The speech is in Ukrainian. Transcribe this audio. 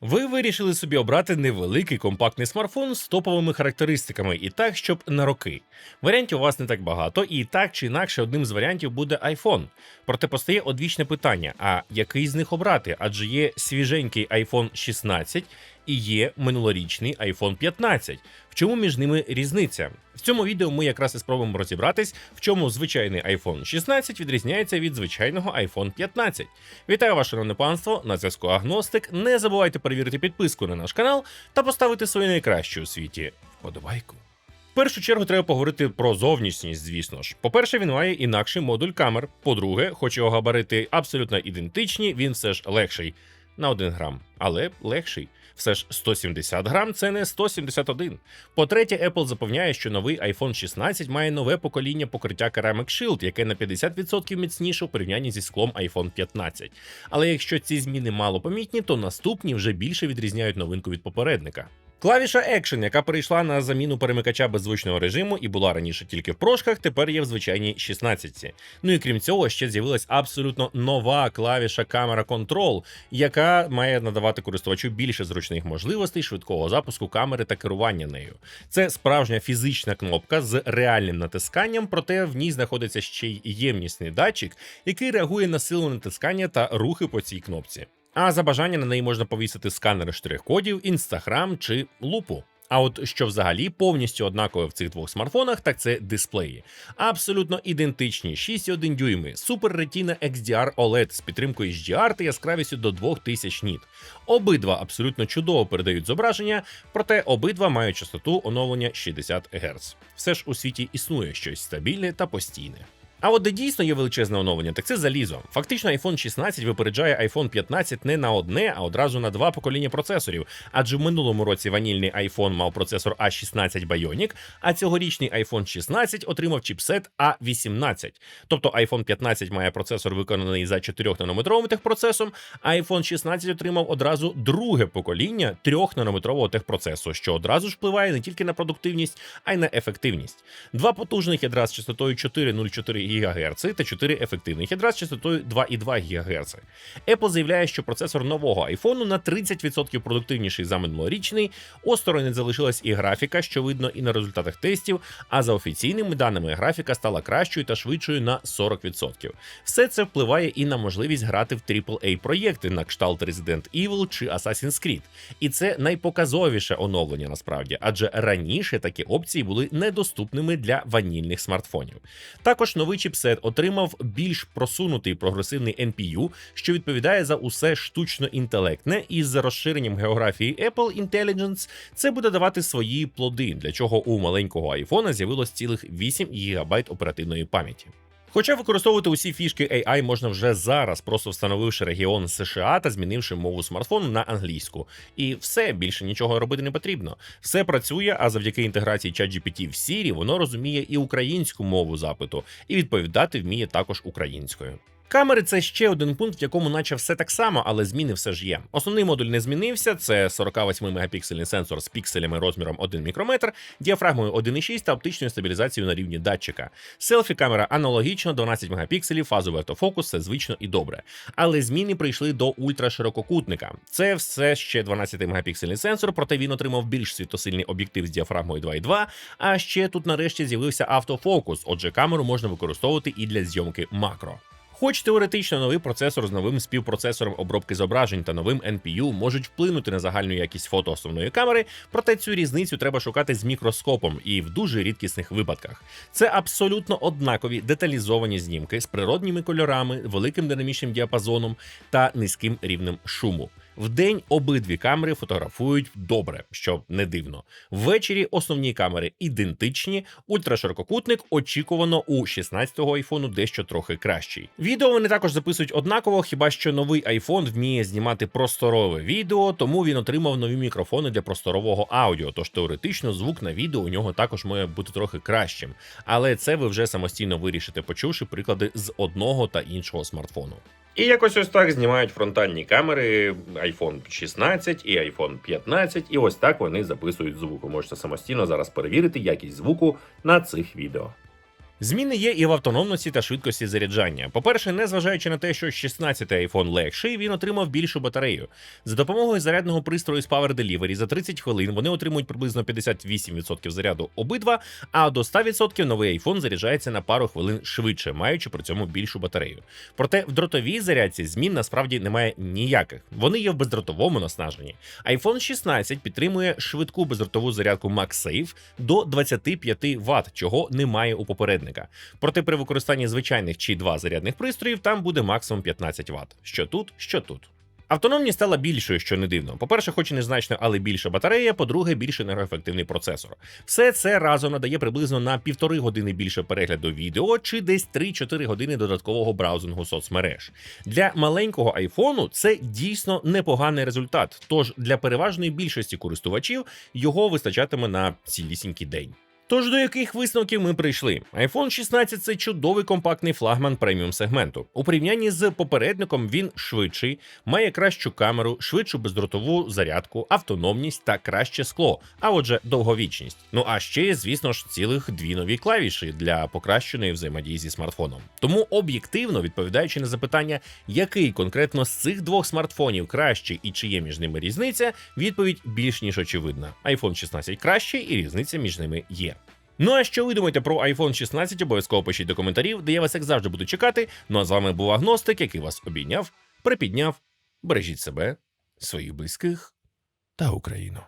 Ви вирішили собі обрати невеликий компактний смартфон з топовими характеристиками, і так, щоб на роки. Варіантів у вас не так багато, і так чи інакше одним з варіантів буде iPhone. Проте постає одвічне питання: а який з них обрати? Адже є свіженький iPhone 16 і є минулорічний iPhone 15. В чому між ними різниця? В цьому відео ми якраз і спробуємо розібратись, в чому звичайний iPhone 16 відрізняється від звичайного iPhone 15. Вітаю вас, шановне панство! На зв'язку Агностик. Не забувайте перевірити підписку на наш канал та поставити свою найкращу у світі вподобайку. В першу чергу треба поговорити про зовнішність, звісно ж. По-перше, він має інакший модуль камер. По-друге, хоч його габарити абсолютно ідентичні, він все ж легший на 1 грам, але легший. Все ж 170 грам це не 171. По-третє, Apple запевняє, що новий iPhone 16 має нове покоління покриття Ceramic Shield, яке на 50% міцніше у порівнянні зі склом iPhone 15. Але якщо ці зміни мало помітні, то наступні вже більше відрізняють новинку від попередника. Клавіша Action, яка перейшла на заміну перемикача беззвучного режиму і була раніше тільки в прошках, тепер є в звичайній 16. Ну і крім цього, ще з'явилась абсолютно нова клавіша Camera Control, яка має надавати користувачу більше зручних можливостей швидкого запуску камери та керування нею. Це справжня фізична кнопка з реальним натисканням, проте в ній знаходиться ще й ємнісний датчик, який реагує на силу натискання та рухи по цій кнопці. А за бажання на неї можна повісити сканери штрих-кодів, інстаграм чи лупу. А от що взагалі повністю однакове в цих двох смартфонах, так це дисплеї. Абсолютно ідентичні 6,1 дюйми, Super Retina XDR OLED з підтримкою HDR та яскравістю до 2000 ніт. Обидва абсолютно чудово передають зображення, проте обидва мають частоту оновлення 60 Гц. Все ж у світі існує щось стабільне та постійне. А от де дійсно є величезне оновлення, так це залізо. Фактично, iPhone 16 випереджає iPhone 15 не на одне, а одразу на два покоління процесорів. Адже в минулому році ванільний iPhone мав процесор A16 Bionic, а цьогорічний iPhone 16 отримав чіпсет A18. Тобто iPhone 15 має процесор виконаний за 4 нанометровим техпроцесом, а iPhone 16 отримав одразу друге покоління 3 нанометрового техпроцесу, що одразу ж впливає не тільки на продуктивність, а й на ефективність. Два потужних ядра з частотою 4,04 ГГц та 4 ефективних ядра з частотою 2,2 ГГц. Apple заявляє, що процесор нового айфону на 30% продуктивніший за минулорічний. Осторонь залишилась і графіка, що видно і на результатах тестів. А за офіційними даними, графіка стала кращою та швидшою на 40%. Все це впливає і на можливість грати в aaa проєкти на кшталт Resident Evil чи Assassin's Creed. І це найпоказовіше оновлення насправді, адже раніше такі опції були недоступними для ванільних смартфонів. Також новий чіпсет отримав більш просунутий прогресивний NPU, що відповідає за усе штучно інтелектне, і з розширенням географії Apple Intelligence це буде давати свої плоди, для чого у маленького айфона з'явилось цілих 8 ГБ оперативної пам'яті. Хоча використовувати усі фішки AI можна вже зараз, просто встановивши регіон США та змінивши мову смартфону на англійську. І все більше нічого робити не потрібно. Все працює, а завдяки інтеграції ChatGPT в Siri воно розуміє і українську мову запиту, і відповідати вміє також українською. Камери це ще один пункт, в якому наче все так само, але зміни все ж є. Основний модуль не змінився. Це 48 мегапіксельний сенсор з пікселями розміром 1 мікрометр, діафрагмою 1,6 та оптичною стабілізацією на рівні датчика. Селфі камера аналогічно 12 мегапікселів, фазовий автофокус, все звично і добре. Але зміни прийшли до ультраширококутника. Це все ще 12 мегапіксельний сенсор, проте він отримав більш світосильний об'єктив з діафрагмою 2,2. А ще тут нарешті з'явився автофокус. Отже, камеру можна використовувати і для зйомки макро. Хоч теоретично новий процесор з новим співпроцесором обробки зображень та новим NPU можуть вплинути на загальну якість фото основної камери, проте цю різницю треба шукати з мікроскопом і в дуже рідкісних випадках. Це абсолютно однакові деталізовані знімки з природніми кольорами, великим динамічним діапазоном та низьким рівнем шуму. Вдень обидві камери фотографують добре, що не дивно. Ввечері основні камери ідентичні. Ультраширококутник очікувано у 16-го айфону дещо трохи кращий. Відео вони також записують однаково, хіба що новий iPhone вміє знімати просторове відео, тому він отримав нові мікрофони для просторового аудіо. Тож теоретично звук на відео у нього також має бути трохи кращим. Але це ви вже самостійно вирішите, почувши приклади з одного та іншого смартфону. І якось ось так знімають фронтальні камери iPhone 16 і iPhone 15, і ось так вони записують звук. Ви можете самостійно зараз перевірити якість звуку на цих відео. Зміни є і в автономності та швидкості заряджання. По-перше, незважаючи на те, що 16-й iPhone легший, він отримав більшу батарею. За допомогою зарядного пристрою з Power Delivery за 30 хвилин вони отримують приблизно 58% заряду обидва, а до 100% новий iPhone заряджається на пару хвилин швидше, маючи при цьому більшу батарею. Проте в дротовій зарядці змін насправді немає ніяких. Вони є в бездротовому наснаженні. iPhone 16 підтримує швидку бездротову зарядку MagSafe до 25 Вт, чого немає у попередника. Проте при використанні звичайних чи 2 зарядних пристроїв там буде максимум 15 Вт. Що тут, що тут. Автономність стала більшою, що не дивно. По-перше, хоч і незначно, але більша батарея, по-друге, більш енергоефективний процесор. Все це разом надає приблизно на півтори години більше перегляду відео чи десь 3-4 години додаткового браузингу соцмереж. Для маленького айфону це дійсно непоганий результат. Тож для переважної більшості користувачів його вистачатиме на цілісінький день. Тож до яких висновків ми прийшли? iPhone 16 це чудовий компактний флагман преміум сегменту. У порівнянні з попередником він швидший, має кращу камеру, швидшу бездротову зарядку, автономність та краще скло, а отже, довговічність. Ну а ще звісно ж, цілих дві нові клавіші для покращеної взаємодії зі смартфоном. Тому об'єктивно відповідаючи на запитання, який конкретно з цих двох смартфонів кращий і чи є між ними різниця, відповідь більш ніж очевидна. iPhone 16 кращий і різниця між ними є. Ну а що ви думаєте про iPhone 16? Обов'язково пишіть до коментарів, де я вас як завжди буду чекати. Ну а з вами був Агностик, який вас обійняв, припідняв. Бережіть себе, своїх близьких та Україну.